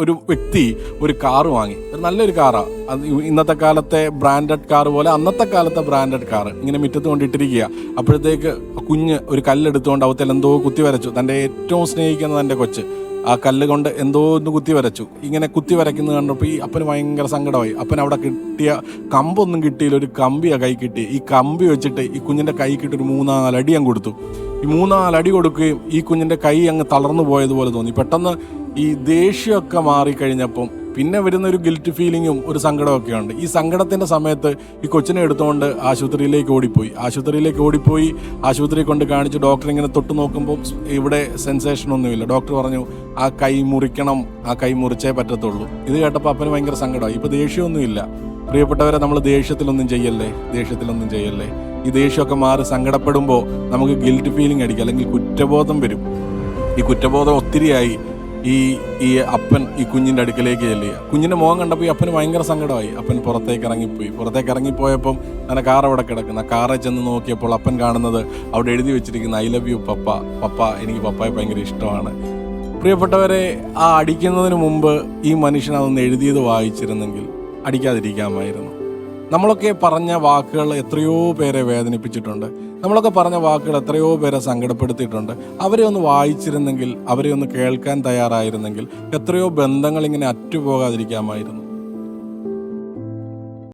ഒരു വ്യക്തി ഒരു കാറ് വാങ്ങി. ഒരു നല്ലൊരു കാറാണ് അത് ഇന്നത്തെ കാലത്തെ ബ്രാൻഡഡ് കാർ പോലെ അന്നത്തെ കാലത്തെ ബ്രാൻഡഡ് കാർ ഇങ്ങനെ മുറ്റത്ത് കൊണ്ടിട്ടിരിക്കുക. അപ്പോഴത്തേക്ക് കുഞ്ഞ് ഒരു കല്ലെടുത്തുകൊണ്ട് അവത്തിൽ എന്തോ കുത്തി വരച്ചു. തന്റെ ഏറ്റവും സ്നേഹിക്കുന്ന തന്റെ കൊച്ച്. ആ കല്ല് കൊണ്ട് എന്തോ ഒന്ന് കുത്തി വരച്ചു. ഇങ്ങനെ കുത്തി വരയ്ക്കുന്നത് കണ്ടപ്പോൾ ഈ അപ്പന് ഭയങ്കര സങ്കടമായി. അപ്പൻ അവിടെ കിട്ടിയ കമ്പൊന്നും കിട്ടിയില്ല. ഒരു കമ്പിയാണ് കൈ കിട്ടി ഈ കമ്പി വെച്ചിട്ട് ഈ കുഞ്ഞിന്റെ കൈ കിട്ടി ഒരു മൂന്നാലടി അങ്ങ് കൊടുത്തു. ഈ മൂന്നാലടി കൊടുക്കുകയും ഈ കുഞ്ഞിന്റെ കൈ അങ്ങ് തളർന്നു പോയതുപോലെ തോന്നി. പെട്ടെന്ന് ഈ ദേഷ്യമൊക്കെ മാറിക്കഴിഞ്ഞപ്പം പിന്നെ വരുന്ന ഒരു ഗിൽറ്റ് ഫീലിങ്ങും ഒരു സങ്കടമൊക്കെ ഉണ്ട് ഈ സങ്കടത്തിന്റെ സമയത്ത് ഈ കൊച്ചിനെ എടുത്തുകൊണ്ട് ആശുപത്രിയിലേക്ക് ഓടിപ്പോയി. ആശുപത്രിയിലേക്ക് ഓടിപ്പോയി ആശുപത്രി കൊണ്ട് കാണിച്ച് ഡോക്ടർ ഇങ്ങനെ തൊട്ട് നോക്കുമ്പോൾ ഇവിടെ സെൻസേഷൻ ഒന്നുമില്ല. ഡോക്ടർ പറഞ്ഞു ആ കൈ മുറിക്കണം ആ കൈ മുറിച്ചേ പറ്റത്തുള്ളൂ. ഇത് കേട്ടപ്പോൾ അപ്പന് ഭയങ്കര സങ്കടമായി. ഇപ്പോൾ ദേഷ്യമൊന്നുമില്ല. പ്രിയപ്പെട്ടവരെ നമ്മൾ ദേഷ്യത്തിലൊന്നും ചെയ്യല്ലേ? ദേഷ്യത്തിലൊന്നും ചെയ്യല്ലേ? ഈ ദേഷ്യമൊക്കെ മാറി സങ്കടപ്പെടുമ്പോൾ നമുക്ക് ഗിൽറ്റ് ഫീലിംഗ് അടിക്കുക അല്ലെങ്കിൽ കുറ്റബോധം വരും. ഈ കുറ്റബോധം ഒത്തിരിയായി. ഈ ഈ അപ്പൻ ഈ കുഞ്ഞിന്റെ അടുക്കലേക്ക് ചെല്ലുക. കുഞ്ഞിന്റെ മുഖം കണ്ടപ്പോൾ ഈ അപ്പന് ഭയങ്കര സങ്കടമായി. അപ്പൻ പുറത്തേക്ക് ഇറങ്ങിപ്പോയി. പുറത്തേക്ക് ഇറങ്ങിപ്പോയപ്പം അങ്ങനെ കാർ അവിടെ കിടക്കുന്ന. കാറിൽ ചെന്ന് നോക്കിയപ്പോൾ അപ്പൻ കാണുന്നത് അവിടെ എഴുതി വെച്ചിരിക്കുന്ന ഐ ലവ് യു പപ്പ. പപ്പ എനിക്ക് പപ്പയെ ഭയങ്കര ഇഷ്ടമാണ്. പ്രിയപ്പെട്ടവരെ ആ അടിക്കുന്നതിന് മുമ്പ് ഈ മനുഷ്യൻ അതൊന്ന് എഴുതിയത് വായിച്ചിരുന്നെങ്കിൽ അടിക്കാതിരിക്കാമായിരുന്നു. നമ്മളൊക്കെ പറഞ്ഞ വാക്കുകൾ എത്രയോ പേരെ വേദനിപ്പിച്ചിട്ടുണ്ട്. നമ്മളൊക്കെ പറഞ്ഞ വാക്കുകൾ എത്രയോ പേരെ സങ്കടപ്പെടുത്തിയിട്ടുണ്ട്. അവരെ ഒന്ന് വായിച്ചിരുന്നെങ്കിൽ അവരെ ഒന്ന് കേൾക്കാൻ തയ്യാറായിരുന്നെങ്കിൽ എത്രയോ ബന്ധങ്ങൾ ഇങ്ങനെ അറ്റുപോകാതിരിക്കാമായിരുന്നു.